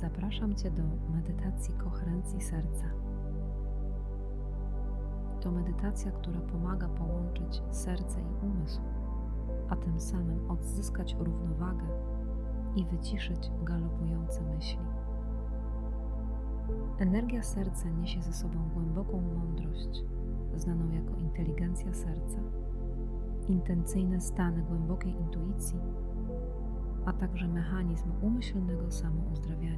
zapraszam Cię do medytacji koherencji serca. To medytacja, która pomaga połączyć serce i umysł, a tym samym odzyskać równowagę i wyciszyć galopujące myśli. Energia serca niesie ze sobą głęboką mądrość, znaną jako inteligencja serca, intencyjne stany głębokiej intuicji, a także mechanizm umyślnego samouzdrawiania.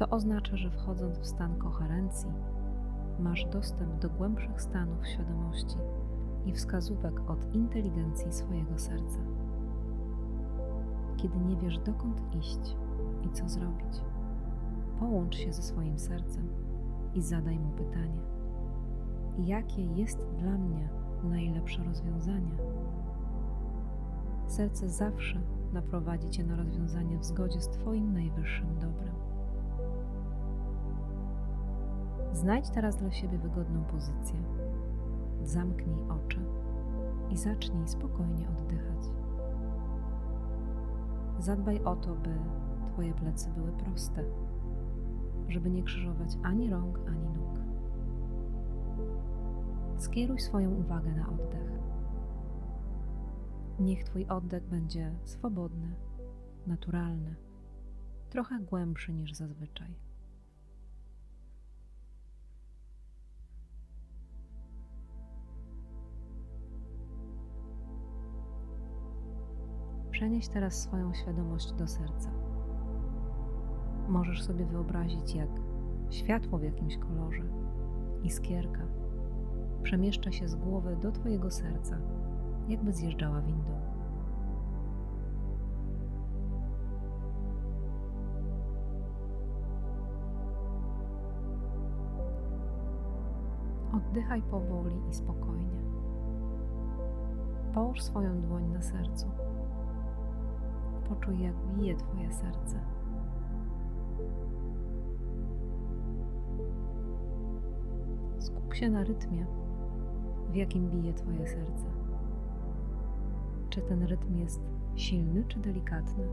To oznacza, że wchodząc w stan koherencji, masz dostęp do głębszych stanów świadomości i wskazówek od inteligencji swojego serca. Kiedy nie wiesz dokąd iść i co zrobić, połącz się ze swoim sercem i zadaj mu pytanie: jakie jest dla mnie najlepsze rozwiązanie? Serce zawsze naprowadzi cię na rozwiązanie w zgodzie z Twoim najwyższym dobrem. Znajdź teraz dla siebie wygodną pozycję. Zamknij oczy i zacznij spokojnie oddychać. Zadbaj o to, by Twoje plecy były proste, żeby nie krzyżować ani rąk, ani nóg. Skieruj swoją uwagę na oddech. Niech Twój oddech będzie swobodny, naturalny, trochę głębszy niż zazwyczaj. Przenieś teraz swoją świadomość do serca. Możesz sobie wyobrazić, jak światło w jakimś kolorze, iskierka, przemieszcza się z głowy do Twojego serca, jakby zjeżdżała windą. Oddychaj powoli i spokojnie. Połóż swoją dłoń na sercu poczuj, jak bije Twoje serce. Skup się na rytmie, w jakim bije Twoje serce. Czy ten rytm jest silny czy delikatny?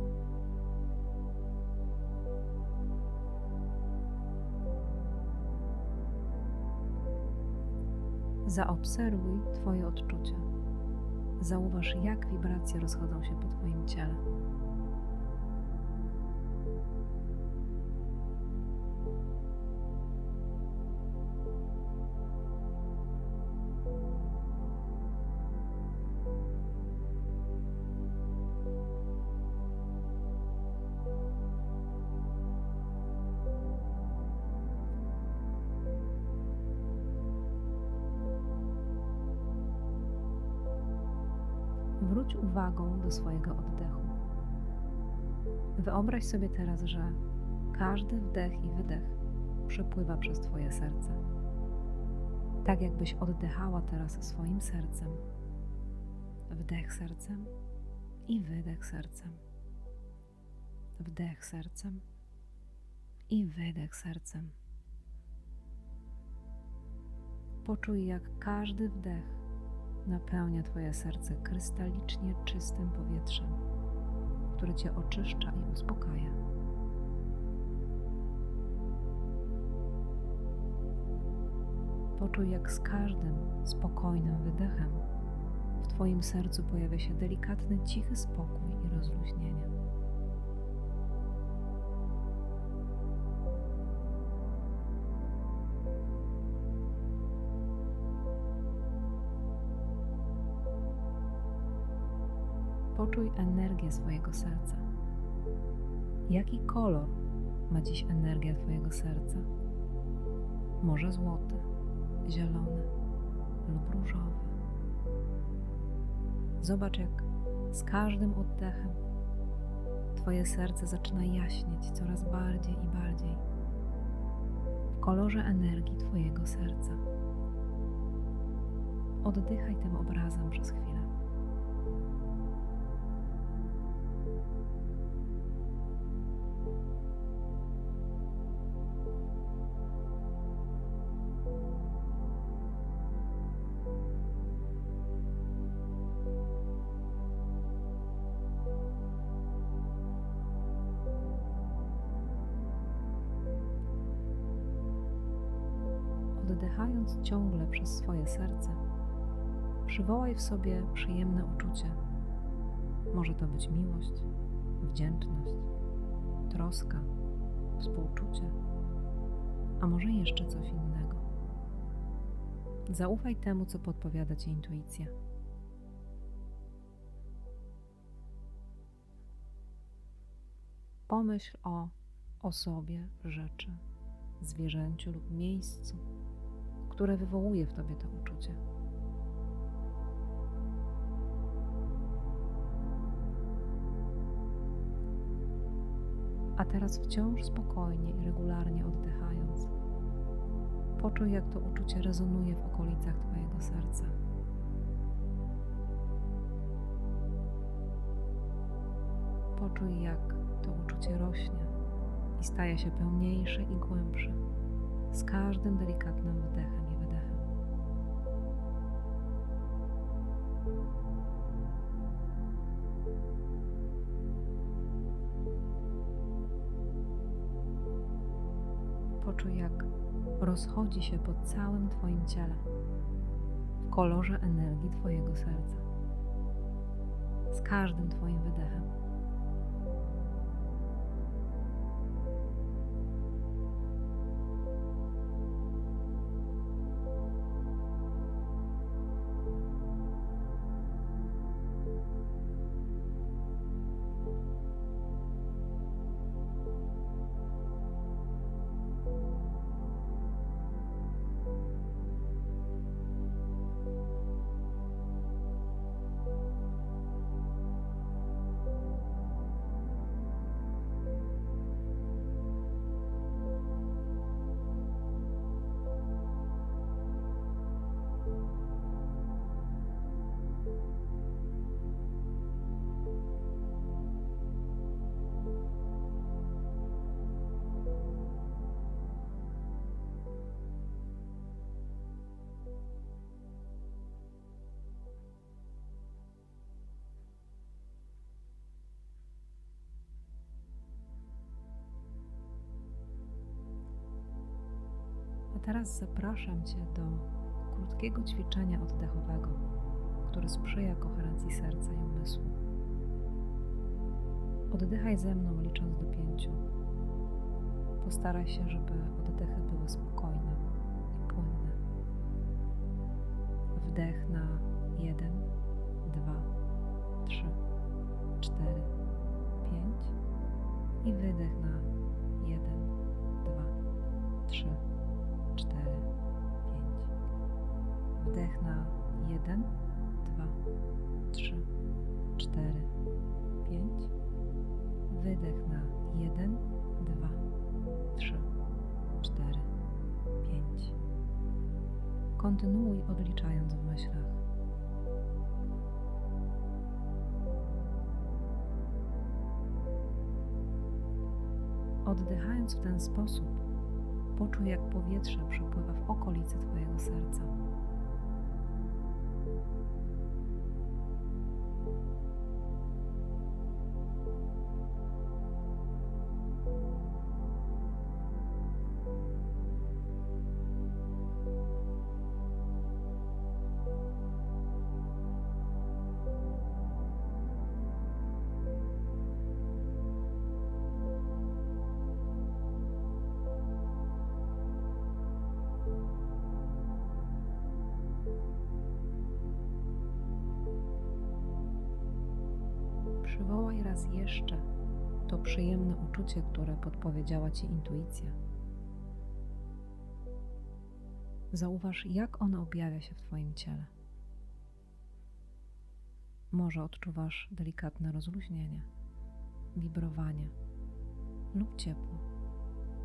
Zaobserwuj Twoje odczucia. Zauważ, jak wibracje rozchodzą się po Twoim ciele. Wróć uwagą do swojego oddechu. Wyobraź sobie teraz, że każdy wdech i wydech przepływa przez Twoje serce. Tak jakbyś oddechała teraz swoim sercem. Wdech sercem i wydech sercem. Wdech sercem i wydech sercem. Poczuj, jak każdy wdech napełnia Twoje serce krystalicznie czystym powietrzem, które Cię oczyszcza i uspokaja. Poczuj, jak z każdym spokojnym wydechem w Twoim sercu pojawia się delikatny, cichy spokój i rozluźnienie. Poczuj energię swojego serca. Jaki kolor ma dziś energia Twojego serca? Może złoty, zielony lub różowy. Zobacz, jak z każdym oddechem Twoje serce zaczyna jaśnieć coraz bardziej i bardziej w kolorze energii Twojego serca. Oddychaj tym obrazem przez chwilę. Oddychając ciągle przez swoje serce, przywołaj w sobie przyjemne uczucie. Może to być miłość, wdzięczność, troska, współczucie, a może jeszcze coś innego. Zaufaj temu, co podpowiada ci intuicja. Pomyśl o osobie, rzeczy, zwierzęciu lub miejscu, które wywołuje w tobie to uczucie. A teraz wciąż spokojnie i regularnie oddychając, poczuj, jak to uczucie rezonuje w okolicach Twojego serca. Poczuj, jak to uczucie rośnie i staje się pełniejsze i głębsze z każdym delikatnym wdechem i wydechem. Poczuj, jak rozchodzi się po całym Twoim ciele w kolorze energii Twojego serca. Z każdym Twoim wydechem. Teraz zapraszam Cię do krótkiego ćwiczenia oddechowego, które sprzyja koherencji serca i umysłu. Oddychaj ze mną, licząc do pięciu. Postaraj się, żeby oddechy były spokojne i płynne. Wdech na jeden, dwa, trzy, cztery, pięć i wydech na Wdech na jeden, dwa, trzy, cztery, pięć. Wydech na jeden, dwa, trzy, cztery, pięć. Kontynuuj odliczając w myślach. Oddychając w ten sposób, poczuj, jak powietrze przepływa w okolice Twojego serca. Przywołaj raz jeszcze to przyjemne uczucie, które podpowiedziała Ci intuicja. Zauważ, jak ono objawia się w Twoim ciele. Może odczuwasz delikatne rozluźnienie, wibrowanie lub ciepło.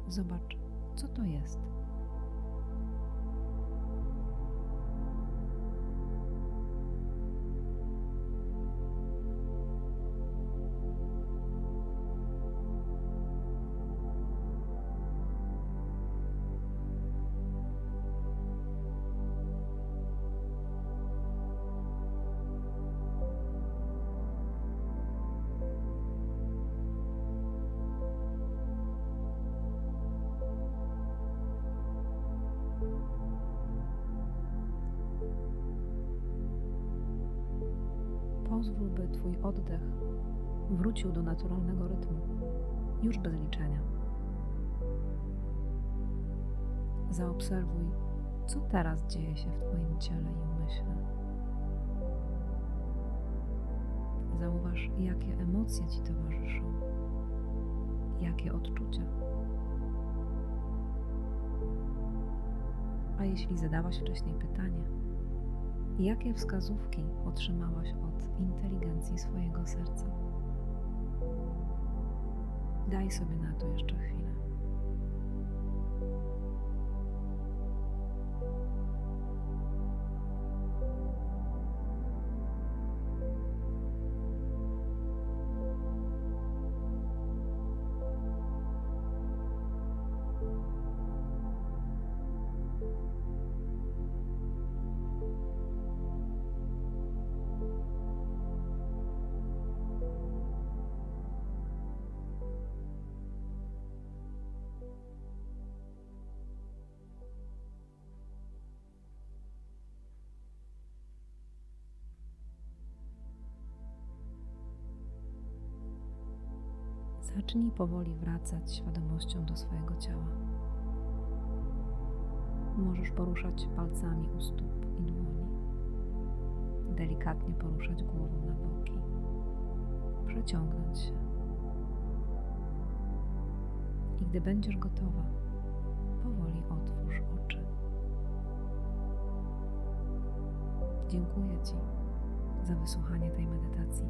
Zobacz, co to jest. Pozwól, by Twój oddech wrócił do naturalnego rytmu, już bez liczenia. Zaobserwuj, co teraz dzieje się w Twoim ciele i umyśle. Zauważ, jakie emocje Ci towarzyszą, jakie odczucia. A jeśli zadałaś wcześniej pytanie, jakie wskazówki otrzymałaś od inteligencji swojego serca? Daj sobie na to jeszcze chwilę. Zacznij powoli wracać świadomością do swojego ciała. Możesz poruszać palcami u stóp i dłoni, delikatnie poruszać głową na boki, przeciągnąć się. I gdy będziesz gotowa, powoli otwórz oczy. Dziękuję Ci za wysłuchanie tej medytacji.